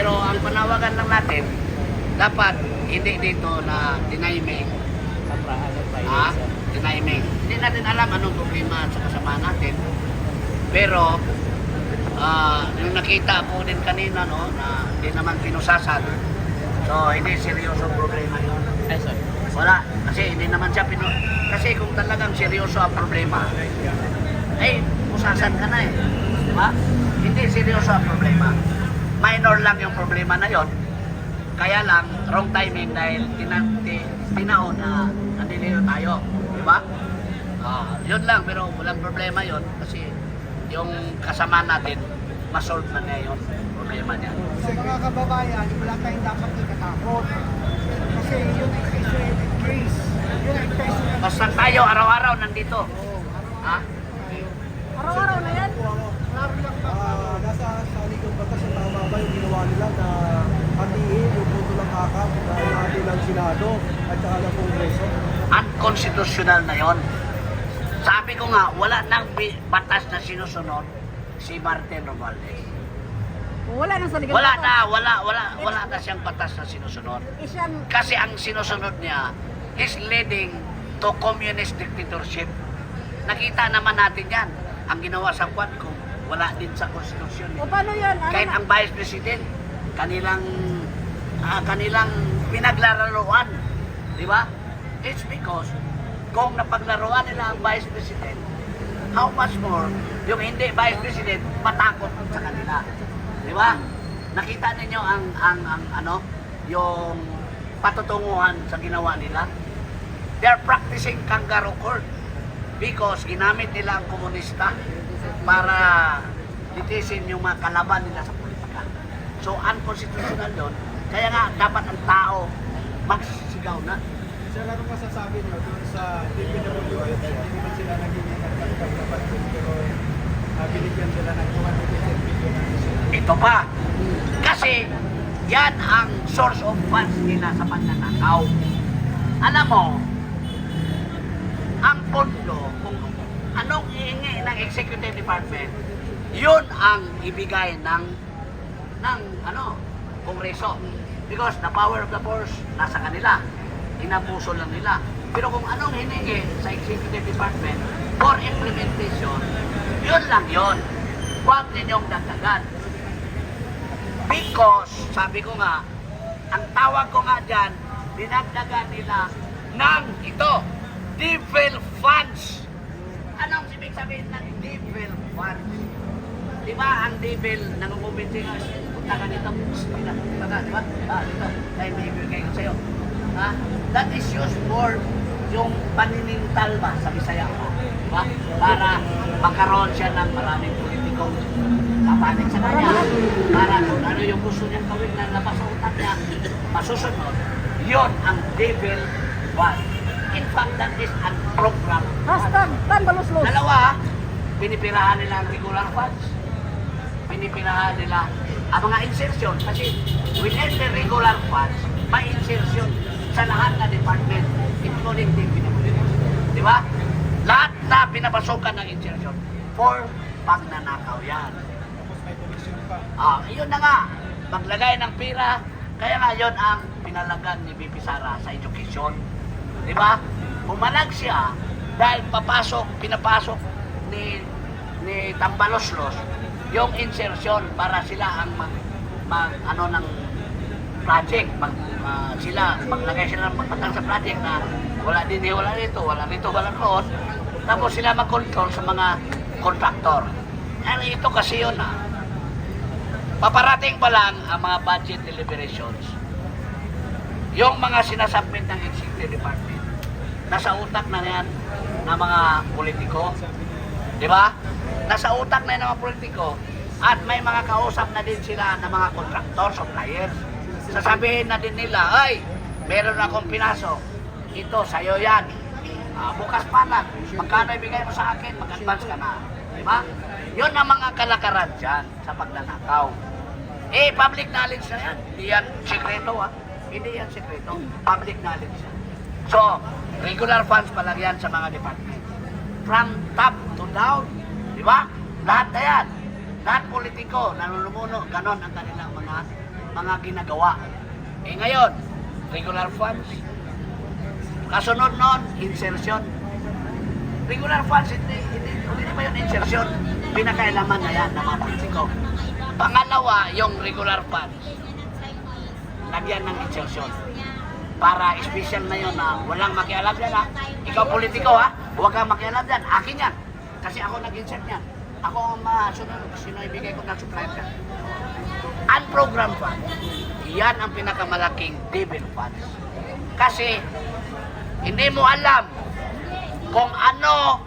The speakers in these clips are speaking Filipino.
Pero ang panawagan lang natin, dapat hindi dito na diniming, Sa pra- Friday, ha? sir. Diniming. Hindi natin alam anong problema sa kasama natin. Pero, ah, yung nakita ko din kanina, no, na hindi naman pinusasan. So, hindi seryoso problema yun. Ay, sir. Wala. Kasi hindi naman siya pinu... Kasi kung talagang seryoso ang problema, ay, pusasan ka na eh. Di ba? Hindi seryoso ang problema. Minor lang yung problema na yon. Kaya lang, wrong timing dahil tinanti, tinaon na nandilito tayo. Di ba? Ah, yun lang, pero walang problema yon kasi yung kasama natin, masolve man niya yung problema niya. Sa mga kababayan, wala tayong dapat ikatakot. Kasi yun ay case rate increase. Yun ay case rate. Basta tayo araw-araw nandito. Ha? Araw-araw na yan. Laro lang ba? Ah, nasa sa ligong batas sa tama ba yung ginawa nila na hatiin yung boto ng akap na natin ng Senado at saka ng Kongreso? unconstitutional na yon. Sabi ko nga, wala nang batas na sinusunod si Martin Romualdez. Wala nang saligan Wala na, wala, wala, wala na siyang batas na sinusunod. Isyan, Kasi ang sinusunod niya is leading to communist dictatorship. Nakita naman natin yan. Ang ginawa sa Quadcom, wala din sa konstitusyon. o paano yun? Ano Kahit na? ang Vice President, kanilang ah, kanilang pinaglalaroan. Di ba? It's because kung napaglaruan nila ang Vice President, how much more yung hindi Vice President matakot sa kanila. Di ba? Nakita ninyo ang ang ang ano, yung patutunguhan sa ginawa nila. They're practicing kangaroo court because ginamit nila ang komunista para litisin yung mga kalaban nila sa politika. So, unconstitutional yun. Kaya nga, dapat ang tao magsigaw na. Sir, ano masasabi niyo dun sa DPWH? Hindi naman sila naging nagkakapat pero uh, binigyan sila ng 210 billion ng Senado. Ito pa. Kasi, yan ang source of funds nila sa pagnanakaw. Alam mo, ang pondo, kung anong iingi ng executive department, yun ang ibigay ng ng ano, kongreso. Because the power of the force nasa kanila. Inabuso lang nila. Pero kung anong hiningi sa executive department for implementation, yun lang yun. Huwag ninyong dagdagan. Because, sabi ko nga, ang tawag ko nga dyan, dinagdagan nila ng ito, devil funds. Anong ibig sabihin ng devil funds? Di ba ang devil nangungumbinsi ka, punta ka dito, punta punta ka, di ba? Ah, dito, tayo may ibigay ko sa'yo. Ha? That is used for yung paninintal ba sa Bisaya ko, di ba? Para magkaroon siya ng maraming politikong kapanig sa kanya. Para kung ano yung gusto niyang gawin na labas sa utak niya, masusunod, yon ang devil fund. In fact, that is a program. Hashtag, tan baluslos. Dalawa, pinipirahan nila ang regular funds. Pinipirahan nila ang mga insertion. Kasi within the regular funds, may insertion sa lahat na department, including the PWS. Di ba? Lahat na pinapasukan ng insertion for pagnanakaw yan. Ah, yun na nga. Maglagay ng pira. Kaya nga yun ang pinalagan ni BP Sara sa education. Di ba? Pumalag siya dahil papasok, pinapasok ni ni Tambaloslos yung insertion para sila ang mag, mag ano ng project mag, ah, sila maglagay sila ng pagpatang sa project na wala din eh, wala dito, wala dito, wala roon. Tapos sila mag-control sa mga contractor. Ano ito kasi yun ah. Paparating pa lang ang mga budget deliberations. Yung mga sinasubmit ng executive department, nasa utak na yan ng mga politiko. Di ba? Nasa utak na yan ng mga politiko at may mga kausap na din sila ng mga contractor, suppliers. Sasabihin na din nila, ay, meron akong pinasok. Ito, sa'yo yan. Ah, bukas pa lang, magkano ibigay mo sa akin, mag-advance ka na. Di ba? Yun ang mga kalakaran dyan sa pagnanakaw. Eh, public knowledge na yan. Hindi yan sekreto, ha? Hindi yan sekreto. Public knowledge yan. So, regular funds pa lang yan sa mga department. From top to down. Di ba? Lahat na yan. Lahat politiko, nanunumuno, ganon ang kanilang mga mga ginagawa. Eh ngayon, regular funds. Kasunod noon, insertion. Regular funds, hindi, hindi, hindi naman yun insertion. Pinakailaman na yan ng mga politiko. Pangalawa, yung regular funds. Lagyan ng insertion. Para special na yun na walang makialam yan ha. Ikaw politiko ha, huwag kang makialam yan. Akin yan. Kasi ako nag-insert yan. Ako ang masunod. Sino ibigay ko ng supply yan. Unprogrammed funds. Yan ang pinakamalaking devil funds. Kasi hindi mo alam kung ano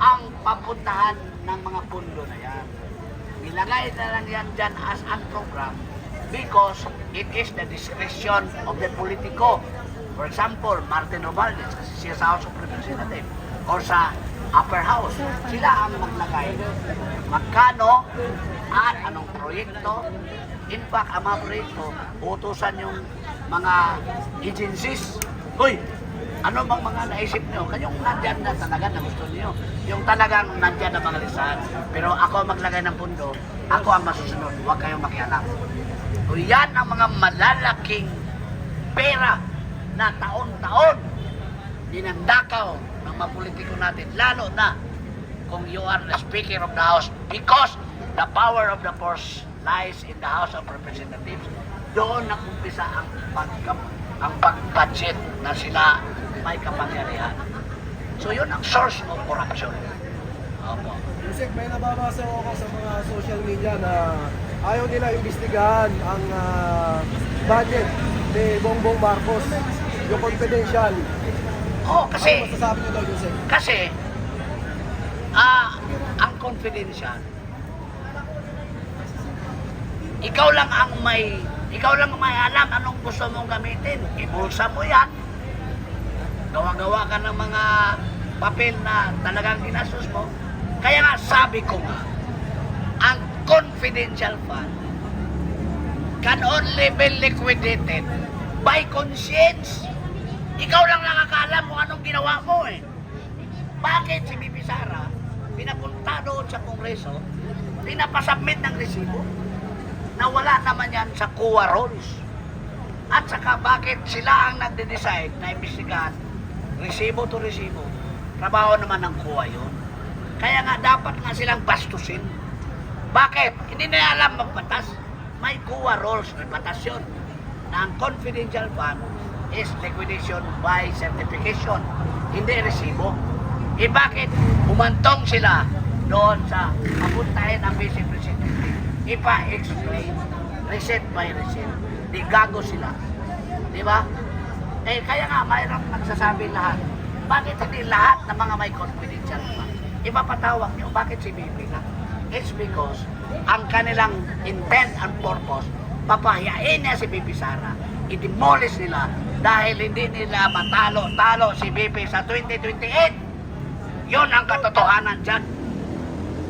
ang papuntahan ng mga pundo na yan. Nilagay na lang yan dyan as unprogrammed because it is the discretion of the politiko. For example, Martin Romualdez, kasi siya sa House of Representatives or sa upper house, sila ang maglagay magkano at anong proyekto. In fact, ang mga proyekto, utusan yung mga agencies. Hoy, ano bang mga naisip nyo? Kanyang nandyan na talaga na gusto niyo. Yung talagang nandyan na mga listahan. Pero ako maglagay ng pundo, ako ang masusunod. Huwag kayong makialam. So yan ang mga malalaking pera na taon-taon dinandakaw ng mga politiko natin. Lalo na kung you are the Speaker of the House because the power of the force lies in the House of Representatives. Doon nakumpisa ang pag ang pag-budget na sila may kapangyarihan. So yun ang source of corruption. Opo. Yusek, may nababasa ako sa mga social media na ayaw nila imbestigahan ang ah, budget ni Bongbong Marcos, yung confidential. Oh, kasi Ano masasabi niyo doon, Yusek? Kasi, ah, ang confidential, ikaw lang ang may, ikaw lang ang may alam anong gusto mong gamitin. Ibulsa mo yan. Gawa-gawa ka ng mga papel na talagang ginastos mo. Kaya nga sabi ko nga, ang confidential fund can only be liquidated by conscience. Ikaw lang nakakaalam kung anong ginawa mo eh. Bakit si Bibi Sara pinapunta doon sa Kongreso, pinapasubmit ng resibo na wala naman yan sa COA rules. At saka bakit sila ang nagde-decide na imbestigahan resibo to resibo. Trabaho naman ng COA yun. Kaya nga dapat nga silang bastusin. Bakit? Hindi na alam magbatas. May COA rules, may batas yun. Na ang confidential fund is liquidation by certification. Hindi resibo. Eh bakit? Umantong sila doon sa papuntahin ng Vice President. Ipa-explain, receipt by receipt. Di gago sila. Di ba? Eh kaya nga mayroong nagsasabi lahat. Bakit hindi lahat ng mga may confidential pa? Ipapatawag nyo, bakit si Bibi na? It's because ang kanilang intent and purpose, papahiyain niya si Bibi Sara. I-demolish nila dahil hindi nila matalo-talo si Bibi sa 2028. Yon ang katotohanan dyan.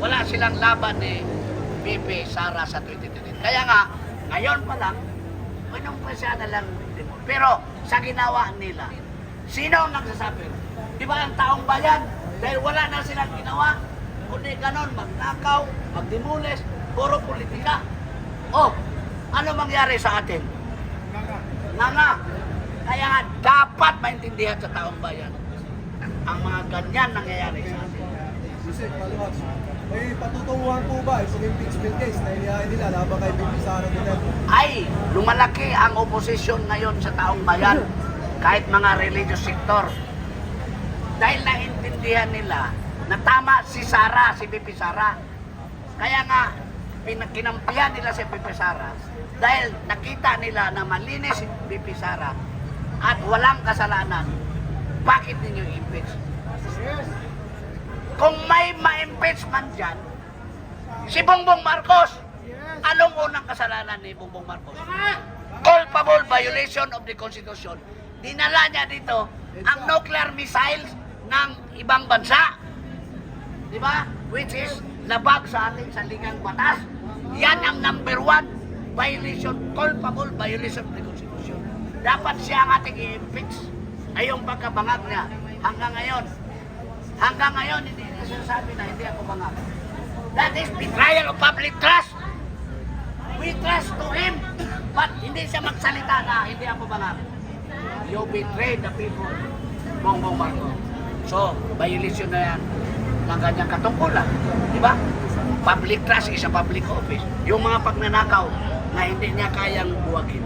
Wala silang laban ni Bibi Sara sa 2028. Kaya nga, ngayon pa lang, pinumpisa na lang. Pero sa ginawa nila, sino ang nagsasabi? Di ba ang taong bayan? Dahil wala na silang ginawa, kundi ganon, magnakaw, magdimules, puro politika. Oh, ano mangyari sa atin? Nga nga. Kaya nga, dapat maintindihan sa taong bayan ang mga ganyan nangyayari sa atin. Yusek, paluwas. May patutunguhan po ba itong impeachment case na inihain nila laban kay Bibi Sara Duterte? ay lumalaki ang oposisyon ngayon sa taong bayan kahit mga religious sector dahil naintindihan nila na tama si Sara, si Bibi Sara kaya nga pinakinampihan nila si Bibi Sara dahil nakita nila na malinis si Bibi Sara at walang kasalanan bakit ninyo impeach? Kung may ma-impeach man dyan, si Bongbong Marcos, anong unang kasalanan ni Bongbong Marcos? Culpable violation of the Constitution. Dinala niya dito ang nuclear missiles ng ibang bansa. Di ba? Which is labag sa ating saligang batas. Yan ang number one violation, culpable violation of the Constitution. Dapat siya ang ating i-impeach. Ay yung pagkabangag niya hanggang ngayon. Hanggang ngayon, hindi niya sinasabi na hindi ako bangag. That is betrayal of public trust. We trust to him, but hindi siya magsalita na hindi ako bangar. You betrayed the people. Bongbong Marcos. So, violation na yan ng kanyang katungkulan. Di ba? Public trust is a public office. Yung mga pagnanakaw na hindi niya kayang buwagin.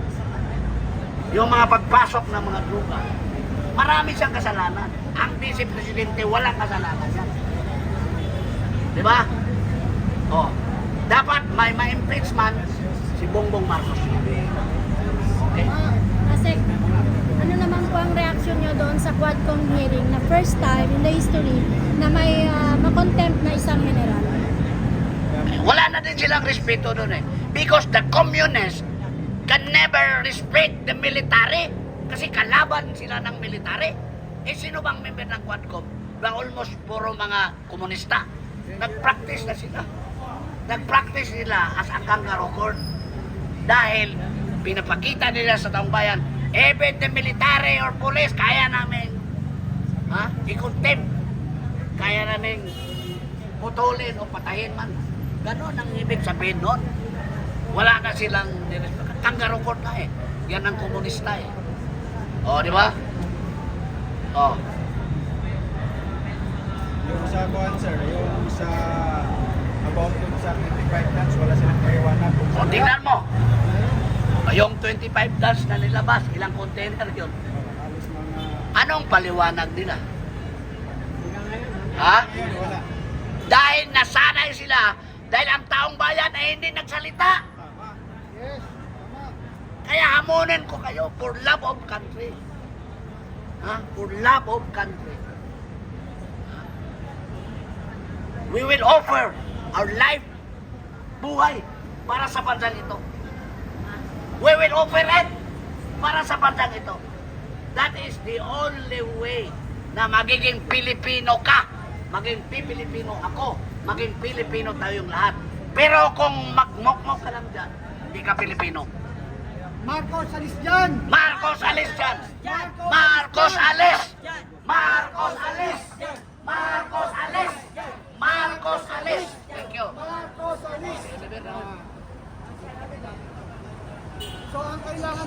Yung mga pagpasok ng mga druga. Marami siyang kasalanan. Ang Vice Presidente walang kasalanan yan. Di ba? Oh. Dapat may ma-impeachment si Bongbong Marcos. Okay? Ano naman po ang reaksyon nyo doon sa Quadcom hearing na first time in the history na may uh, makontempt na isang general? Wala na din silang respeto doon eh. Because the communists can never respect the military. Kasi kalaban sila ng military. Eh sino bang member ng Quadcom? Na almost puro mga komunista. Nag-practice na sila. Nag-practice nila as a kangaroo court. Dahil pinapakita nila sa taong bayan, even the military or police, kaya namin ha? i-contempt. Kaya namin putulin o patayin man. Ganon ang ibig sabihin nun. Wala na silang court na eh. Yan ang komunista eh. O, di ba? O. Yung sa kuhan, sir, yung sa about dun sa 25 tons, wala silang paliwanag kung O, tingnan mo. Yung 25 tons na nilabas, ilang container yun? Anong paliwanag nila? Ha? Dahil nasanay sila, dahil ang taong bayan ay hindi nagsalita. Kaya hamunin ko kayo for love of country. Ha? For love of country. We will offer our life, buhay, para sa bansang ito. We will it para sa bansang ito. That is the only way na magiging Pilipino ka. Maging Pilipino ako. Maging Pilipino tayong lahat. Pero kung magmokmok ka lang dyan, hindi ka Pilipino. Marcos, alis dyan! Marcos alis dyan! Marcos alis! Marcos alis! Marcos alis! Marcos alis! Thank you. Marcos, alis! So, ang kailangan